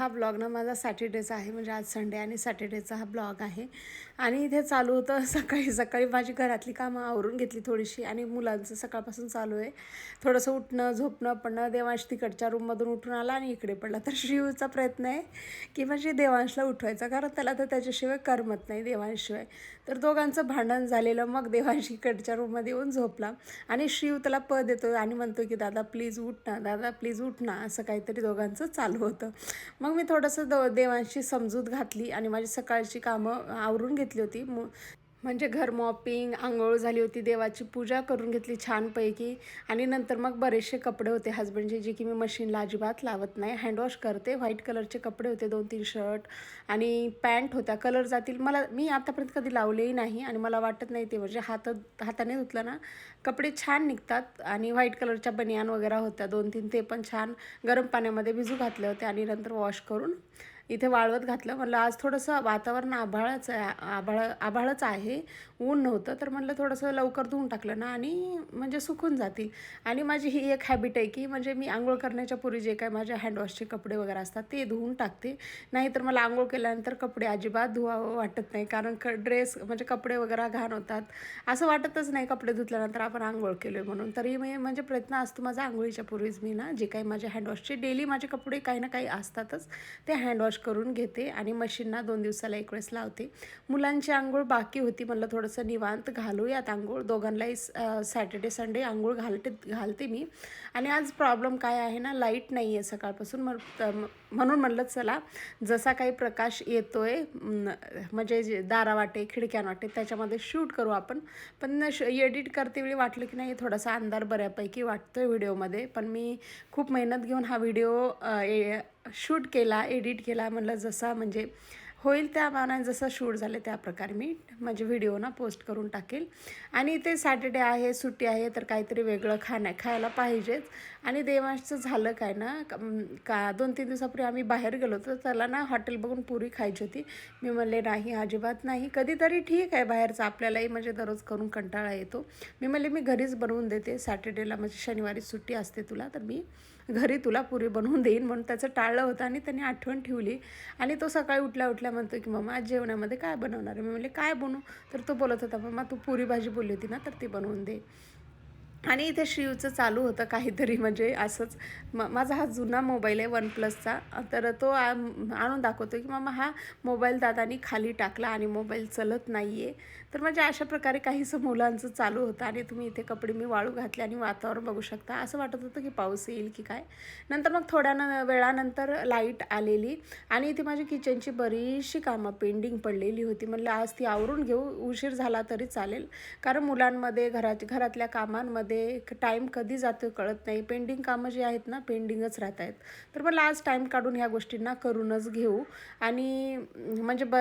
हा ब्लॉग ना माझा सॅटर्डेचा आहे म्हणजे आज संडे आणि सॅटर्डेचा हा ब्लॉग आहे. आणि इथे चालू होतं सकाळी सकाळी माझी घरातली कामं आवरून घेतली थोडीशी आणि मुलांचं सकाळपासून चालू आहे. थोडंसं उठणं झोपणं पडणं देवांश तिकडच्या रूममधून उठून आला आणि इकडे पडला. तर शिवचा प्रयत्न आहे की म्हणजे देवांशला उठवायचा कारण त्याला तर त्याच्याशिवाय करमत नाही देवांशिवाय. तर दोघांचं भांडण झालेलं मग देवांशी कडच्या रूममध्ये येऊन झोपला. आणि शिव त्याला प देतो आणि म्हणतो की दादा प्लीज उठ ना दादा प्लीज उठ ना असं काहीतरी दोघांचं चालू होतं. मग मी थोडंसं द देवांशी समजूत घातली आणि माझी सकाळची कामं आवरून घेतली होती. मु म्हणजे घर मॉपिंग आंघोळ झाली होती देवाची पूजा करून घेतली छानपैकी. आणि नंतर मग बरेचसे कपडे होते हजबंडचे जे की मी मशीनला अजिबात लावत नाही. हँडवॉश करते व्हाईट कलरचे कपडे होते दोन तीन शर्ट आणि पॅन्ट होत्या कलर जातील. मला मी आतापर्यंत कधी लावलेही नाही आणि मला वाटत नाही ते म्हणजे हात हाताने धुतलं ना कपडे छान निघतात. आणि व्हाईट कलरच्या बनियान वगैरे होत्या दोन तीन ते पण छान. गरम पाण्यामध्ये भिजू घातले होते आणि नंतर वॉश करून इथे वाळवत घातलं. म्हणलं आज थोडंसं वातावरण आभाळच आहे आभाळ आभाळच आहे. ऊन नव्हतं तर म्हणलं थोडंसं लवकर धुवून टाकलं ना आणि म्हणजे सुकून जातील. आणि माझी ही एक हॅबिट आहे की म्हणजे मी आंघोळ करण्याच्या पूर्वी जे काय माझ्या हँडवॉशचे कपडे वगैरे असतात ते धुवून टाकते. नाहीतर मला आंघोळ केल्यानंतर कपडे अजिबात धुवावं वाटत नाही कारण क ड्रेस म्हणजे कपडे वगैरे घाण होतात. असं वाटतच नाही कपडे धुतल्यानंतर आपण आंघोळ केलो आहे म्हणून. तरी मी म्हणजे प्रयत्न असतो माझा आंघोळीच्या पूर्वीच मी ना जे काही माझ्या हँडवॉशचे डेली माझे कपडे काही ना काही असतातच ते हँडवॉश करून घेते आणि मशीनना दोन दिवसाला एक वेळेस लावते. मुलांची आंघोळ बाकी होती म्हणलं थोडंसं निवांत घालूयात आंघोळ. दोघांनाही सॅटर्डे संडे आंघोळ घालते घालते मी. आणि आज प्रॉब्लेम काय आहे ना लाइट नाही आहे सकाळपासून. मग म्हणून म्हणलं चला जसा काही प्रकाश येतो आहे म्हणजे जे दारावाटे खिडक्यांवाटे त्याच्यामध्ये शूट करू आपण. पण एडिट करते वेळी वाटलं की नाही थोडासा अंधार बऱ्यापैकी वाटतो आहे व्हिडिओमध्ये. पण मी खूप मेहनत घेऊन हा व्हिडिओ शूट केला एडिट केला म्हणलं जसा म्हणजे होईल त्या मानाने जसं शूट झालं त्या प्रकारे मी म्हणजे व्हिडिओ ना पोस्ट करून टाकेल. आणि ते सॅटर्डे आहे सुट्टी आहे तर काहीतरी वेगळं खाणं खायला पाहिजेच. आणि देवांचं झालं काय ना का दोन तीन दिवसापूर्वी आम्ही बाहेर गेलो होतो त्याला ना हॉटेल बघून पुरी खायची होती. मी म्हणले नाही अजिबात नाही. कधीतरी ठीक आहे बाहेरचं. आपल्यालाही म्हणजे दररोज करून कंटाळा येतो. मी म्हणले मी घरीच बनवून देते. सॅटर्डेला म्हणजे शनिवारी सुट्टी असते तुला तर मी घरी तुला पुरी बनवून देईन म्हणून त्याचं टाळलं होतं आणि त्याने आठवण ठेवली. आणि तो सकाळी उठल्या उठल्या म्हणतो की मम्मा आज जेवणामध्ये काय बनवणार आहे? मी म्हणले काय बनवू? तर तो बोलत होता मम्मा तू पुरी भाजी बोलली होती ना तर ती बनवून दे. आणि इथे शिवचं चालू होतं काहीतरी म्हणजे असंच. म माझा हा जुना मोबाईल आहे वन प्लसचा तर तो आणून दाखवतो की मामा हा मोबाईल दादानी खाली टाकला आणि मोबाईल चलत नाही आहे तर म्हणजे अशा प्रकारे काहीसं मुलांचं चालू होतं आणि तुम्ही इथे कपडे मी वाळू घातले आणि वातावरण बघू शकता. असं वाटत होतं की पाऊस येईल की काय. नंतर मग थोड्या न वेळानंतर लाइट आलेली आणि इथे माझी किचनची बरीचशी कामं पेंडिंग पडलेली होती. म्हणलं आज ती आवरून घेऊ उशीर झाला तरी चालेल. कारण मुलांमध्ये घरात घरातल्या कामांमध्ये मध्ये टाईम कधी जातो कळत नाही. पेंडिंग कामं जी आहेत ना पेंडिंगच राहत आहेत. तर मला आज टाईम काढून ह्या गोष्टींना करूनच घेऊ. आणि म्हणजे ब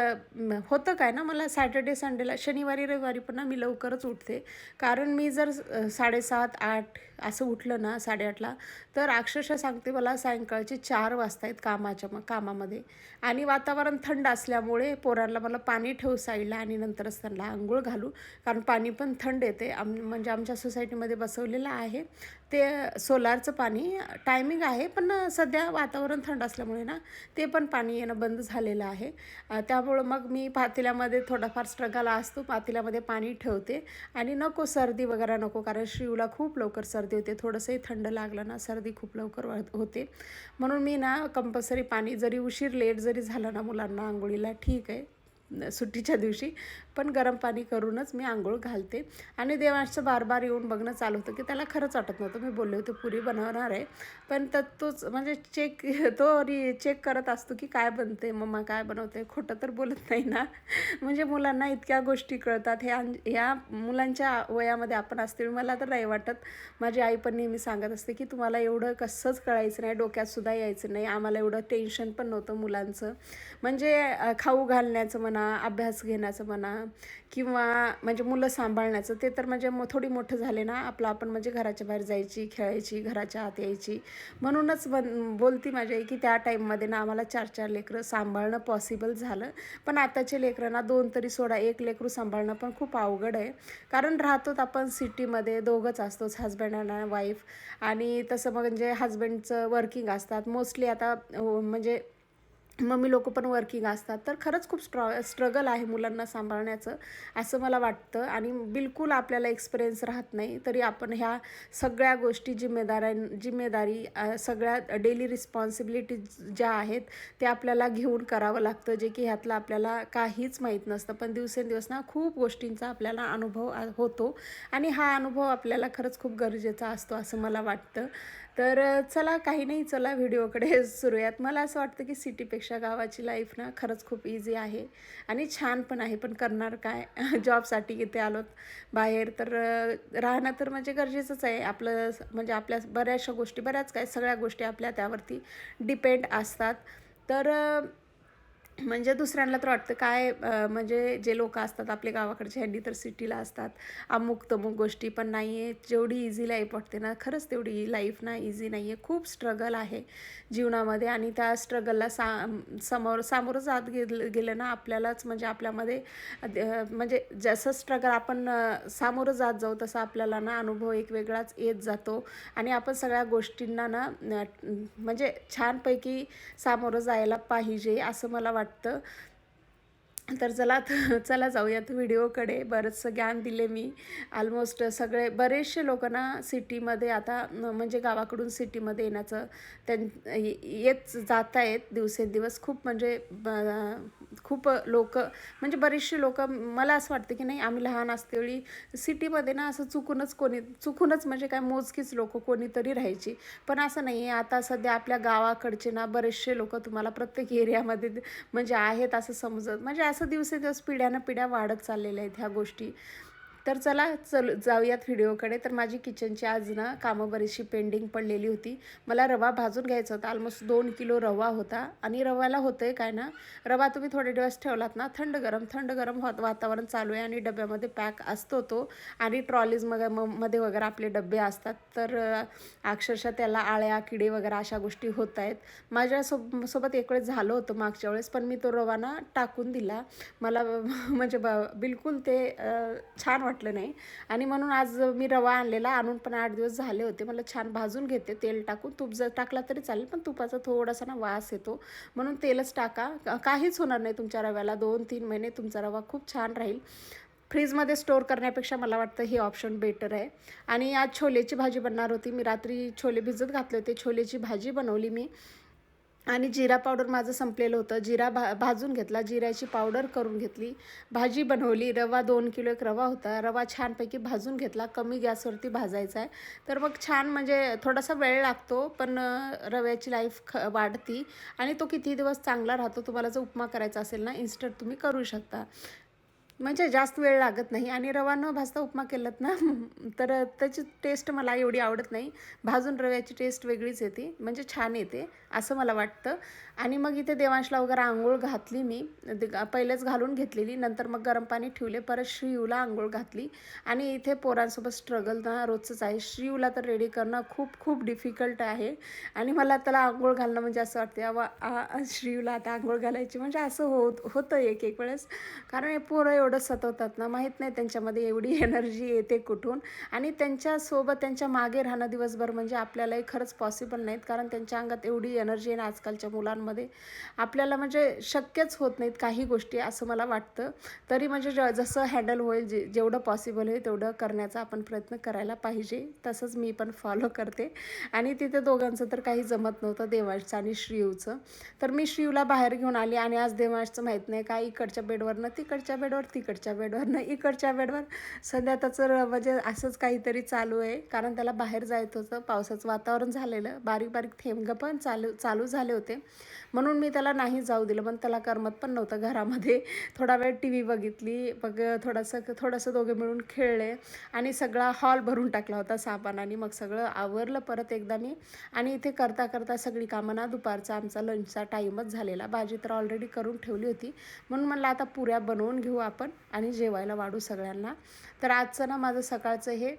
होतं काय ना मला सॅटर्डे संडेला शनिवारी रविवारी पण ना मी लवकरच उठते. कारण मी जर साडेसात आठ असं उठलं ना साडेआठला तर अक्षरशः सांगते मला सायंकाळचे चार वाजता आहेत कामाच्या मग कामामध्ये. आणि वातावरण थंड असल्यामुळे पोरांना मला पाणी ठेवू साईडला आणि नंतरच त्यांना आंघोळ घालू. कारण पाणी पण थंड येते. आम म्हणजे आमच्या सोसायटीमध्ये बसवलेलं आहे. ते सोलारचं पाणी टायमिंग आहे पण सध्या वातावरण थंड असल्यामुळे ना ते पण पाणी येणं बंद झालेलं आहे. त्यामुळं मग मी पातेल्यामध्ये थोडाफार स्ट्रगल असतो. पातेल्यामध्ये पाणी ठेवते. आणि नको सर्दी वगैरे नको कारण शिवला खूप लवकर सर्दी होते. थोडंसंही थंड लागलं ना सर्दी खूप लवकर होते. म्हणून मी ना कंपल्सरी पाणी जरी उशीर लेट जरी झालं ना मुलांना आंघोळीला ठीक आहे. सुट्टीच्या दिवशी पण गरम पाणी करूनच मी आंघोळ घालते. आणि देवांशचं बार बार येऊन बघणं चालू होतं की त्याला खरंच वाटत नव्हतं. मी बोलले होते पुरी बनवणार आहे. पण तर तोच म्हणजे चेक तो री चेक करत असतो की काय बनते मम्मा काय बनवते खोटं तर बोलत नाही ना. म्हणजे मुलांना इतक्या गोष्टी कळतात. ह्या ह्या मुलांच्या वयामध्ये आपण असते. मला तर नाही वाटत. माझी आई पण नेहमी सांगत असते की तुम्हाला एवढं कसंच कळायचं नाही. डोक्यातसुद्धा यायचं नाही. आम्हाला एवढं टेन्शन पण नव्हतं मुलांचं. म्हणजे खाऊ घालण्याचं म्हणा म्हणा अभ्यास घेण्याचं म्हणा किंवा म्हणजे मुलं सांभाळण्याचं ते तर म्हणजे मग थोडी मोठं झाले ना आपलं आपण म्हणजे घराच्या बाहेर जायची खेळायची घराच्या आत यायची. म्हणूनच बन बोलती माझी आई की त्या टाईममध्ये ना आम्हाला चार चार लेकरं सांभाळणं पॉसिबल झालं. पण आताचे लेकरं ना दोन तरी सोडा एक लेकरू सांभाळणं पण खूप अवघड आहे. कारण राहतोच आपण सिटीमध्ये दोघंच असतोच हजबंड आणि वाईफ आणि तसं म्हणजे हजबंडचं वर्किंग असतात. मोस्टली आता म्हणजे मम्मी लोक पण वर्किंग असतात. तर खरंच खूप स्ट्रॉ स्ट्रगल आहे मुलांना सांभाळण्याचं असं मला वाटतं. आणि बिलकुल आपल्याला एक्सपिरियन्स राहत नाही तरी आपण ह्या सगळ्या गोष्टी जिम्मेदाऱ्या जिम्मेदारी सगळ्या डेली रिस्पॉन्सिबिलिटीज ज्या आहेत ते आपल्याला घेऊन करावं लागतं. जे की ह्यातलं आपल्याला काहीच माहीत नसतं. पण दिवसेंदिवस ना खूप गोष्टींचा आपल्याला अनुभव होतो. आणि हा अनुभव आपल्याला खरंच खूप गरजेचा असतो असं मला वाटतं. तर चला काही नाही चला व्हिडिओकडे सुरूयात. मला असं वाटतं की सिटीपेक्षा गावाची लाईफ ना खरंच खूप इझी आहे आणि छान पण आहे. पण करणार काय? जॉबसाठी इथे आलोत बाहेर तर राहणं तर म्हणजे गरजेचंच आहे. आपलं म्हणजे आपल्या बऱ्याचशा गोष्टी बऱ्याच काय सगळ्या गोष्टी आपल्या त्यावरती डिपेंड असतात. तर म्हणजे दुसऱ्यांना तर वाटतं काय म्हणजे जे लोक असतात आपले गावाकडचे ह्यांनी तर सिटीला असतात. अमुक तमुक गोष्टी पण नाही आहे जेवढी इझी लाईफ वाटते ना खरंच तेवढी लाईफ ना इझी नाही आहे खूप स्ट्रगल आहे जीवनामध्ये आणि त्या स्ट्रगलला सा समोर सामोरं जात गेलं गेलं ना आपल्यालाच म्हणजे आपल्यामध्ये म्हणजे जसं स्ट्रगल आपण सामोरं जात जाऊ तसा आपल्याला ना अनुभव एक वेगळाच येत जातो. आणि आपण सगळ्या गोष्टींना ना म्हणजे छानपैकी सामोरं जायला पाहिजे असं मला वाटतं. वाटतं. तर चला चला जाऊयात व्हिडिओकडे. बरंचसं ज्ञान दिले मी. ऑलमोस्ट सगळे बरेचसे लोक ना सिटीमध्ये आता म्हणजे गावाकडून सिटीमध्ये येण्याचं त्यां येत जात आहेत दिवसेंदिवस. खूप म्हणजे ब- खूप लोक म्हणजे बरेचसे लोक मला असं वाटतं की नाही आम्ही लहान असतेवेळी सिटीमध्ये ना असं चुकूनच कोणी चुकूनच म्हणजे काय मोजकीच लोक कोणीतरी राहायची. पण असं नाही आहे. आता सध्या आपल्या गावाकडचे ना बरेचसे लोक तुम्हाला प्रत्येक एरियामध्ये म्हणजे आहेत असं समजत. म्हणजे असं दिवसेदिवस पिढ्यानं पिढ्या वाढत चाललेल्या आहेत ह्या गोष्टी. तर चला चल जाऊयात व्हिडिओकडे तर माझी किचनची आज ना कामं बरीचशी पेंडिंग पडलेली होती. मला रवा भाजून घ्यायचा होता. ऑलमोस्ट दोन किलो रवा होता. आणि रव्याला होतं आहे काय ना रवा तुम्ही थोडे दिवस ठेवलात ना थंड गरम थंड गरम होत वातावरण चालू आहे आणि डब्यामध्ये पॅक असतो तो. आणि ट्रॉलीज मग म- मध्ये वगैरे आपले डबे असतात. तर अक्षरशः त्याला आळ्या किडे वगैरे अशा गोष्टी होत आहेत. माझ्या सोब सोबत एक वेळेस झालं होतं मागच्या वेळेस पण मी तो रवा ना टाकून दिला. मला म्हणजे ब बिलकुल ते छान वाटतं वाटलं नाही. आणि म्हणून आज मी रवा आणलेला आणून पण आठ दिवस झाले होते. मला छान भाजून घेते तेल टाकून. तूप जर टाकला तरी चालेल पण तुपाचा थोडासा ना वास येतो. म्हणून तेलच टाका. काहीच होणार नाही तुमच्या रव्याला. दोन तीन महिने तुमचा रवा खूप छान राहील. फ्रीजमध्ये स्टोअर करण्यापेक्षा मला वाटतं हे ऑप्शन बेटर आहे. आणि आज छोलेची भाजी बनणार होती. मी रात्री छोले भिजत घातले होते. छोलेची भाजी बनवली मी. आणि जिरा पावडर माझं संपलेलं होतं. जिरा भा भाजून घेतला. जिऱ्याची पावडर करून घेतली. भाजी बनवली. रवा दोन किलो एक रवा होता. रवा छानपैकी भाजून घेतला. कमी गॅसवरती भाजायचा आहे तर मग छान म्हणजे थोडासा वेळ लागतो पण रव्याची लाईफ ख वाढती. आणि तो किती दिवस चांगला राहतो तुम्हाला जर उपमा करायचा असेल ना इन्स्टंट तुम्ही करू शकता. म्हणजे जास्त वेळ लागत नाही. आणि रवा न भाजता उपमा केलात ना तर त्याची टेस्ट मला एवढी आवडत नाही. भाजून रव्याची टेस्ट वेगळीच येते. म्हणजे छान येते असं मला वाटतं. आणि मग इथे देवांशला वगैरे आंघोळ घातली मी. पहिलेच घालून घेतलेली. नंतर मग गरम पाणी ठेवले. परत श्रीयूला आंघोळ घातली. आणि इथे पोरांसोबत स्ट्रगल ना रोजचंच आहे. श्रीयूला तर रेडी करणं खूप खूप डिफिकल्ट आहे. आणि मला त्याला आंघोळ घालणं म्हणजे असं वाटते अवा आ- श्रीयूला आता आंघोळ घालायची. म्हणजे असं होत होतं एक एक वेळेस. कारण हे पोरं एवढं सतवतात ना माहीत नाही त्यांच्यामध्ये एवढी एनर्जी येते कुठून. आणि त्यांच्यासोबत त्यांच्या मागे राहणं दिवसभर म्हणजे आपल्यालाही खरंच पॉसिबल नाहीत कारण त्यांच्या अंगात एवढी एनर्जी आहे ना आजकालच्या मुलांमध्ये. आपल्याला म्हणजे शक्यच होत नाहीत काही गोष्टी असं मला वाटतं. तरी म्हणजे ज जसं हँडल होईल जे जेवढं पॉसिबल होईल तेवढं करण्याचा आपण प्रयत्न करायला पाहिजे. तसंच मी पण फॉलो करते. आणि तिथे दोघांचं तर काही जमत नव्हतं देवाचं आणि श्रीवचं तर मी श्रीवला बाहेर घेऊन आली आणि आज देवाचं माहीत नाही का इकडच्या बेडवरनं तिकडच्या बेडवर तिकडच्या बेडवर ना इकडच्या बेडवर. सध्या त्याचं म्हणजे असंच काहीतरी चालू आहे. कारण त्याला बाहेर जायचं होतं. पावसाचं वातावरण झालेलं. बारीक बारीक थेंब पण चालू चालू झाले होते. म्हणून मी त्याला नाही जाऊ दिलं. पण त्याला करमत पण नव्हतं घरामध्ये. थोडा वेळ टी व्ही बघितली. मग थोडंसं थोडंसं दोघे मिळून खेळले. आणि सगळा हॉल भरून टाकला होता साबणाने. मग सगळं आवरलं परत एकदा मी. आणि इथे करता करता सगळी कामं ना दुपारचा आमचा लंचचा टाईमच झालेला. भाजी तर ऑलरेडी करून ठेवली होती. म्हणून म्हणलं आता पुऱ्या बनवून घेऊ आपण. आणि जेवायला वाढू सगळ्यांना. तर आजचं ना माझं सकाळचं हे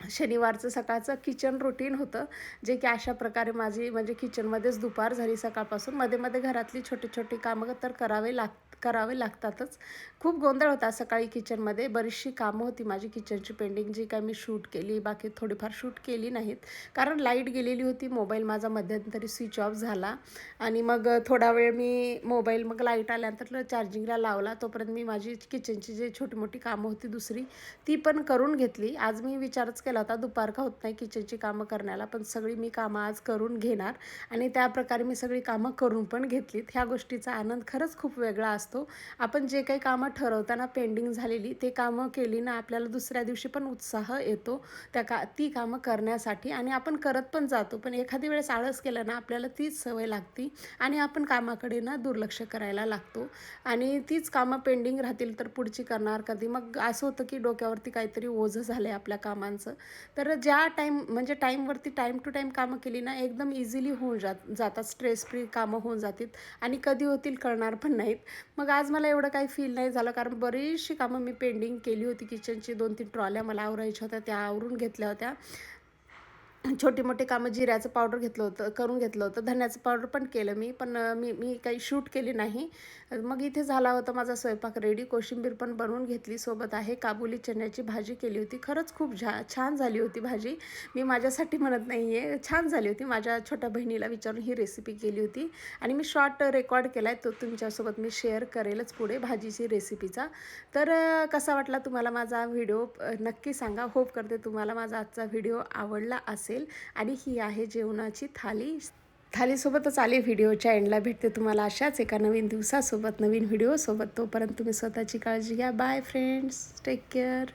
शनिवारचं सकाळचं किचन रुटीन होतं जे की अशा प्रकारे माझी म्हणजे किचनमध्येच दुपार झाली सकाळपासून. मध्ये मध्ये घरातली छोटी छोटी कामं तर करावे लाग करावे लागतातच. खूप गोंधळ होता सकाळी किचनमध्ये बरीचशी कामं होती माझी किचनची पेंडिंग जी काय मी शूट केली बाकी थोडीफार शूट केली नाहीत. कारण लाइट गेलेली होती मोबाईल माझा मध्यंतरी स्विच ऑफ झाला. आणि मग थोडा वेळ मी मोबाईल मग लाइट आल्यानंतर चार्जिंगला लावला. तोपर्यंत मी माझी किचनची जी छोटी मोठी कामं होती दुसरी ती पण करून घेतली. आज मी विचारच केला होता. दुपार का होत नाही किचनची कामं करण्याला पण सगळी मी कामं आज करून घेणार आणि त्या प्रकारे मी सगळी कामं करून पण घेतलीत. ह्या गोष्टीचा आनंद खरंच खूप वेगळा असतो. आपण जे काही कामं ठरवताना पेंडिंग झालेली ते कामं केली ना आपल्याला दुसऱ्या दिवशी पण उत्साह येतो त्या का ती कामं करण्यासाठी आणि आपण करत पण जातो. पण एखादी वेळेस आळस केलं ना आपल्याला तीच सवय लागती आणि आपण कामाकडे ना दुर्लक्ष करायला लागतो. आणि तीच कामं पेंडिंग राहतील तर पुढची करणार कधी. मग असं होतं की डोक्यावरती काहीतरी ओझं झालं आहे आपल्या कामांचं. तर ज्या टाईम म्हणजे टाईमवरती टाईम टू टाईम कामं केली ना एकदम इझिली होऊन जात जातात. स्ट्रेस फ्री कामं होऊन जातील आणि कधी होतील करणार पण नाहीत. मग आज मला एवढं काही फील नाही झालं कारण बरीचशी कामं मी पेंडिंग केली होती किचनची दोन तीन ट्रॉल्या मला आवरायच्या होत्या त्या आवरून घेतल्या होत्या. छोटी मोठी कामं जिऱ्याचं पावडर घेतलं होतं करून घेतलं होतं. धन्याचं पावडर पण केलं मी पण मी मी काही शूट केली नाही. मग इथे झाला होता माझा स्वयंपाक रेडी. कोशिंबीर पण बनवून घेतली सोबत आहे. काबुली चण्याची भाजी केली होती. खरंच खूप झा छान झाली होती भाजी. मी माझ्यासाठी म्हणत नाही आहे छान झाली होती. माझ्या छोट्या बहिणीला विचारून ही रेसिपी केली होती. आणि मी शॉर्ट रेकॉर्ड केला आहे तो तुमच्यासोबत मी शेअर करेलच पुढे भाजीची रेसिपीचा तर कसा वाटला तुम्हाला माझा व्हिडिओ नक्की सांगा. होप करते तुम्हाला माझा आजचा व्हिडिओ आवडला असेल. असेल. आणि ही आहे जेवणाची थाली. थालीसोबतच आली व्हिडिओच्या एंडला भेटते तुम्हाला अशाच एका नवीन दिवसासोबत नवीन व्हिडिओसोबत तोपर्यंत तुम्ही स्वतःची काळजी घ्या. Bye friends take care